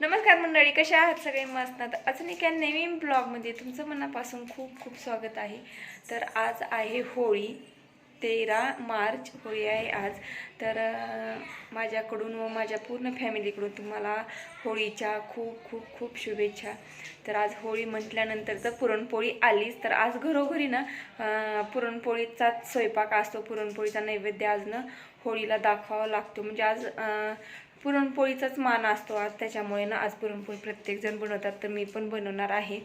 नमस्कार मंडळी कशा आहात? सगळे मस्त. तर अजून एका नवीन ब्लॉगमध्ये तुमचं मनापासून खूप खूप स्वागत आहे. तर आज आहे होळी तेरा मार्च होळी आहे आज. तर माझ्याकडून व माझ्या पूर्ण फॅमिलीकडून तुम्हाला होळीच्या खूप खूप खूप शुभेच्छा. तर आज होळी म्हटल्यानंतर तर पुरणपोळी आलीच. तर आज घरोघरी ना पुरणपोळीचाच स्वयंपाक असतो. पुरणपोळीचा नैवेद्य आज ना होळीला दाखवावा लागतो. म्हणजे आज पुरणपोळीचाच मान असतो आज त्याच्यामुळे ना आज पुरणपोळी प्रत्येकजण बनवतात तर मी पण बनवणार आहे.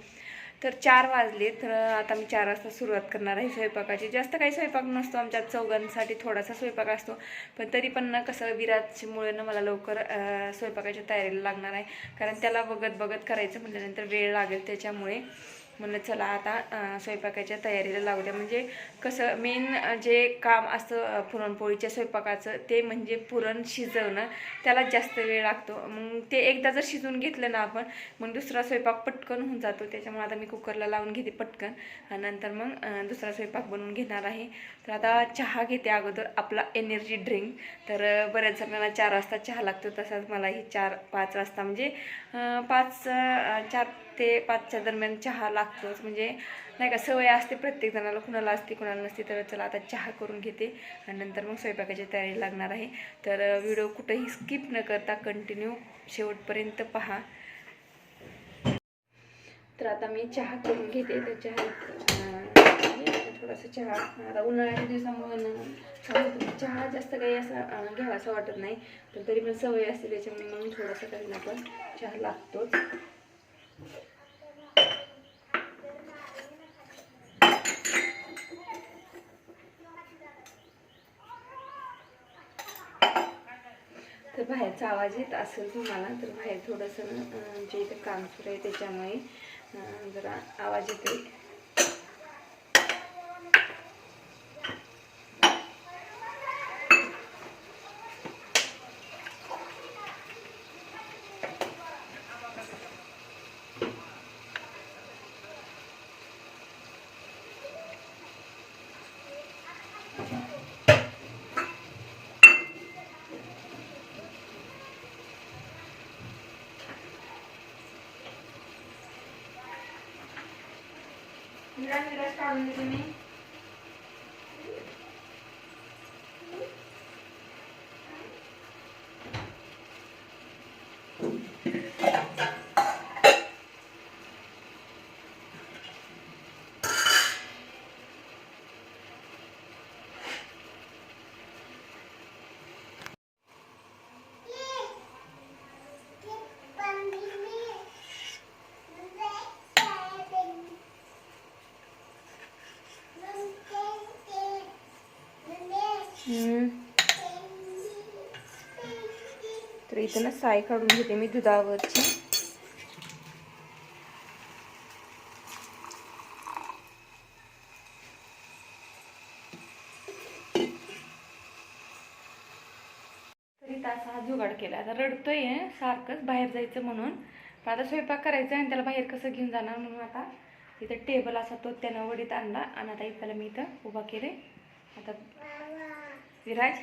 तर चार वाजले तर आता मी चार वाजता सुरुवात करणार आहे स्वयंपाकाची. जास्त काही स्वयंपाक नसतो आमच्या चौघांसाठी थोडासा स्वयंपाक असतो. पण तरी पण ना कसं विराजमुळे ना मला लवकर स्वयंपाकाच्या तयारीला लागणार आहे. कारण त्याला बघत बघत करायचं म्हटल्यानंतर वेळ लागेल त्याच्यामुळे. म्हणलं चला आता स्वयंपाकाच्या तयारीला लागू द्या म्हणजे कसं मेन जे काम असतं पुरणपोळीच्या स्वयंपाकाचं ते म्हणजे पुरण शिजवणं. त्याला जास्त वेळ लागतो. मग ते एकदा जर शिजवून घेतलं ना आपण मग दुसरा स्वयंपाक पटकन होऊन जातो. त्याच्यामुळे आता मी कुकरला लावून घेते पटकन. आणि नंतर मग दुसरा स्वयंपाक बनवून घेणार आहे. तर आता चहा घेते अगोदर आपला एनर्जी ड्रिंक तर बऱ्याच जणांना चार वाजता चहा लागतो. तसाच मलाही चार पाच वाजता. म्हणजे पाच चार ते पाचच्या दरम्यान चहा लागतोच. म्हणजे नाही का सवय असते प्रत्येक जणाला कुणाला असते कुणाला नसते तर चला आता चहा करून घेते आणि नंतर मग स्वयंपाकाची तयारी लागणार आहे. तर व्हिडिओ कुठंही स्किप न करता कंटिन्यू शेवटपर्यंत पहा. तर आता मी चहा करून घेते. तर चहा थोडासा चहा आता उन्हाळ्याच्या दिवसामुळे चहा- जास्त काही असं घ्यावा असं वाटत नाही. पण तरी पण सवय असते त्याच्यामुळे मग थोडासा काही ना पण चहा लागतोच. तर बाहेरचा आवाज येत असेल तुम्हाला तर बाहेर थोडंसं जे इथं काम सुरू आहे त्याच्यामुळे जरा आवाज येते विराज विराज काढून देते मी तर इथं ना साय काढून घेते मी दुधावरची. तरी हा जुगाड केला. आता रडतोय सारखंच बाहेर जायचं म्हणून. पण आता स्वयंपाक करायचा आणि त्याला बाहेर कसं घेऊन जाणार म्हणून आता इथं टेबल असा तो त्यानं वडीत आणला आणि आता इथं मी इथं उभा केले. आता विराज?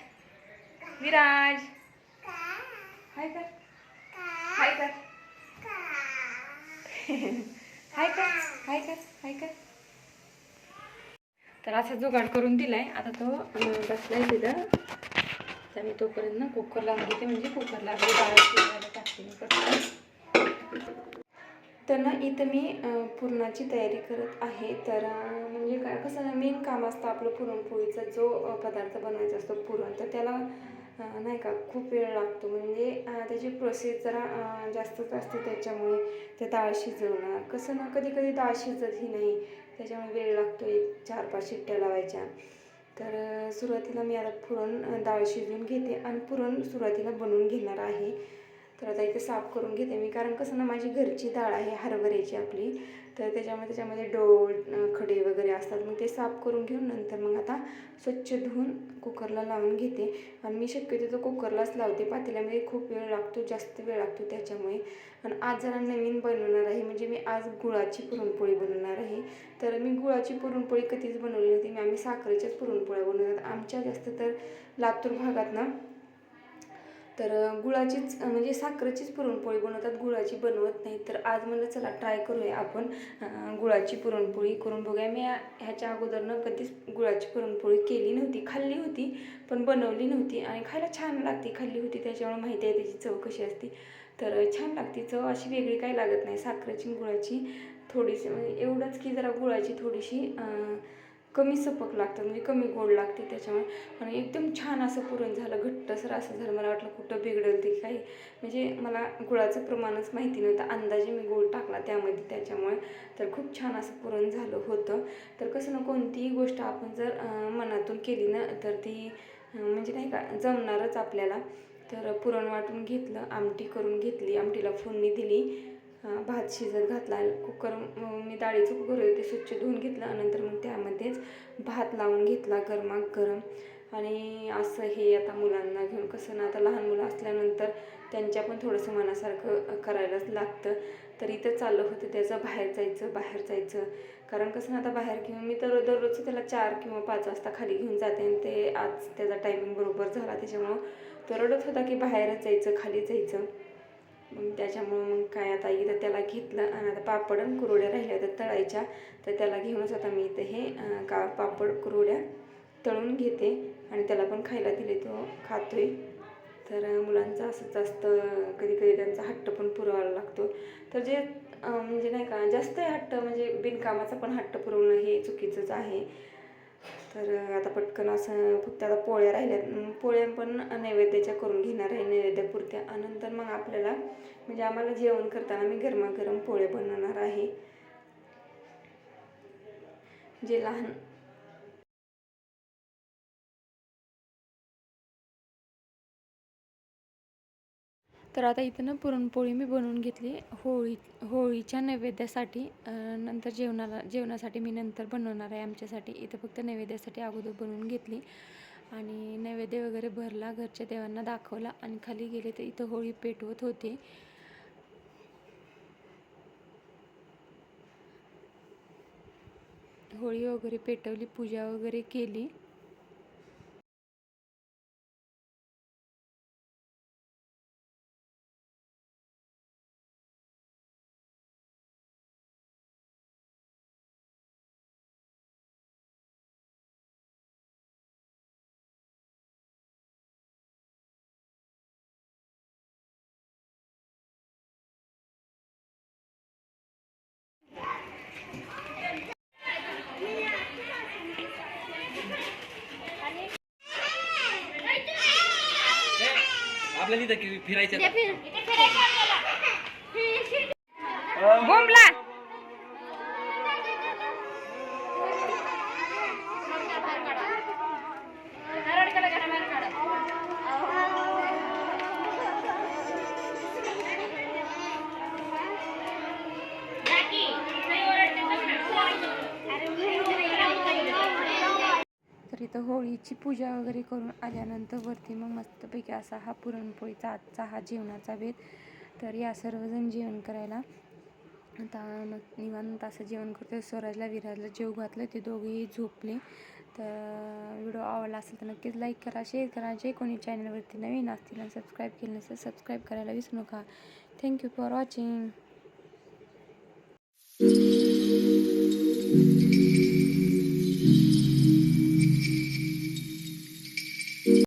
विराज? हाय कर. हाय कर. हाय कर. हाय कर. हाय कर. तर असा जुगाड करून दिलाय. आता तो बसलाय तिथं. तर मी तोपर्यंत ना कुकर लावून घेते. म्हणजे कुकरला लागले टाकते मी. तर ना इथं मी पुरणाची तयारी करत आहे. तर म्हणजे काय कसं मेन काम असतं आपलं पुरणपोळीचा. जो पदार्थ बनवायचा असतो पुरण तर त्याला नाही का खूप वेळ लागतो. म्हणजे त्याची प्रोसेस जरा जास्तच असते त्याच्यामुळे ते डाळ शिजवणं. कसं ना कधी कधी डाळ शिजतही नाही. त्याच्यामुळे वेळ लागतो एक चार पाच शिट्ट्या लावायच्या. तर सुरुवातीला मी आता पुरण डाळ शिजवून घेते आणि पुरण सुरुवातीला बनवून घेणार आहे. तर आता इथे साफ करून घेते मी. कारण कसं ना माझी घरची डाळ आहे हरभऱ्याची आपली. तर त्याच्यामुळे त्याच्यामध्ये डोळ खडे वगैरे असतात. मग ते साफ करून घेऊन नंतर मग आता स्वच्छ धुवून कुकरला लावून घेते. आणि मी शक्यतो तो कुकरलाच लावते. पातेल्यामध्ये खूप वेळ लागतो जास्त वेळ लागतो त्याच्यामुळे. आणि आज जरा नवीन बनवणार आहे. म्हणजे मी आज गुळाची पुरणपोळी बनवणार आहे. तर मी गुळाची पुरणपोळी कधीच बनवली नव्हती. मी आम्ही साखरेच्याच पुरणपोळ्या बनवतात आमच्या जास्त तर लातूर भागात ना तर गुळाचीच म्हणजे साखरेचीच पुरणपोळी बनवतात. गुळाची बनवत नाही. तर आज म्हणलं चला ट्राय करूया आपण गुळाची पुरणपोळी करून बघूया. मी ह्याच्या अगोदरनं कधीच गुळाची पुरणपोळी केली नव्हती. खाल्ली होती पण बनवली नव्हती. आणि खायला छान लागते. खाल्ली होती त्याच्यामुळे माहिती आहे त्याची चव कशी असते. तर छान लागते. चव अशी वेगळी काही लागत नाही. साखरेची गुळाची थोडीशी म्हणजे एवढंच की जरा गुळाची थोडीशी कमी सपक लागतात म्हणजे कमी गोड लागते त्याच्यामुळे. आणि एकदम छान असं पुरण झालं घट्टसर असं झालं. मला वाटलं कुठं बिघडेल ते काही. म्हणजे मला गुळाचं प्रमाणच माहिती नव्हतं. अंदाजे मी गोड टाकला त्यामध्ये त्याच्यामुळे. तर खूप छान असं पुरण झालं होतं. तर कसं ना कोणतीही गोष्ट आपण जर मनातून केली ना तर ती म्हणजे नाही का जमणारच आपल्याला. तर पुरण वाटून घेतलं आमटी करून घेतली आमटीला फोडणी दिली. भात शिजत घातला. कुकर मी डाळीचं कुकर होते ते स्वच्छ धुवून घेतलं नंतर मग त्यामध्येच भात लावून घेतला गरमात गरम. आणि असं हे आता मुलांना घेऊन कसं ना आता लहान मुलं असल्यानंतर त्यांच्या पण थोडंसं मनासारखं करायलाच लागतं. तर इथं चाललं होतं त्याचं बाहेर जायचं बाहेर जायचं. कारण कसं ना आता बाहेर घेऊन मी तर दररोज त्याला चार किंवा पाच वाजता खाली घेऊन जाते आणि ते आज त्याचा टायमिंग बरोबर झाला. त्याच्यामुळं तो रडत होता की बाहेरच जायचं खाली जायचं. मग त्याच्यामुळं मग काय आता इथं त्याला घेतलं आणि आता पापड आणि कुरवड्या राहिल्या होत्या तळायच्या. तर त्याला घेऊनच आता मी इथं हे का पापड कुरवड्या तळून घेते आणि त्याला पण खायला दिले तो खातोय. तर मुलांचा असं जास्त कधी कधी त्यांचा हट्ट पण पुरवायला लागतो. तर जे म्हणजे नाही का जास्त हट्ट म्हणजे बिनकामाचा पण हट्ट पुरवणं हे चुकीचंच आहे. तर आता पटकन असं फक्त आता पोळ्या राहिल्यात. पोळ्या पण नैवेद्याच्या करून घेणार आहे नैवेद्यापुरत्या. आणि मग आपल्याला म्हणजे आम्हाला जेवण करताना मी गरमागरम पोळे बनवणार आहे. जे लहान तर आता इथं ना पुरणपोळी मी बनवून घेतली. होळी होळीच्या नैवेद्यासाठी नंतर जेवणाला जेवणासाठी मी नंतर बनवणार आहे आमच्यासाठी. इथं फक्त नैवेद्यासाठी अगोदर बनवून घेतली. आणि नैवेद्य वगैरे भरला घरच्या देवांना दाखवला आणि खाली गेले तर इथं होळी पेटवत होते. होळी वगैरे पेटवली पूजा वगैरे केली. आपल्याला कि- फिरायचं बोंबला. तर इथं होळीची पूजा वगैरे करून आल्यानंतर वरती मग मस्तपैकी असा हा पुरणपोळीचा आजचा हा जेवणाचा बेत तर या सर्वजण जेवण करायला. आता मग निवांत असं जेवण करतो स्वराजला विराजला जेव घातलं ते दोघेही झोपले. तर व्हिडिओ आवडला असेल तर नक्कीच लाईक करा शेअर करा. जे कोणी चॅनलवरती नवीन असतील आणि सबस्क्राईब केलं नसेल सबस्क्राईब करायला विसरू नका. Thank you for watching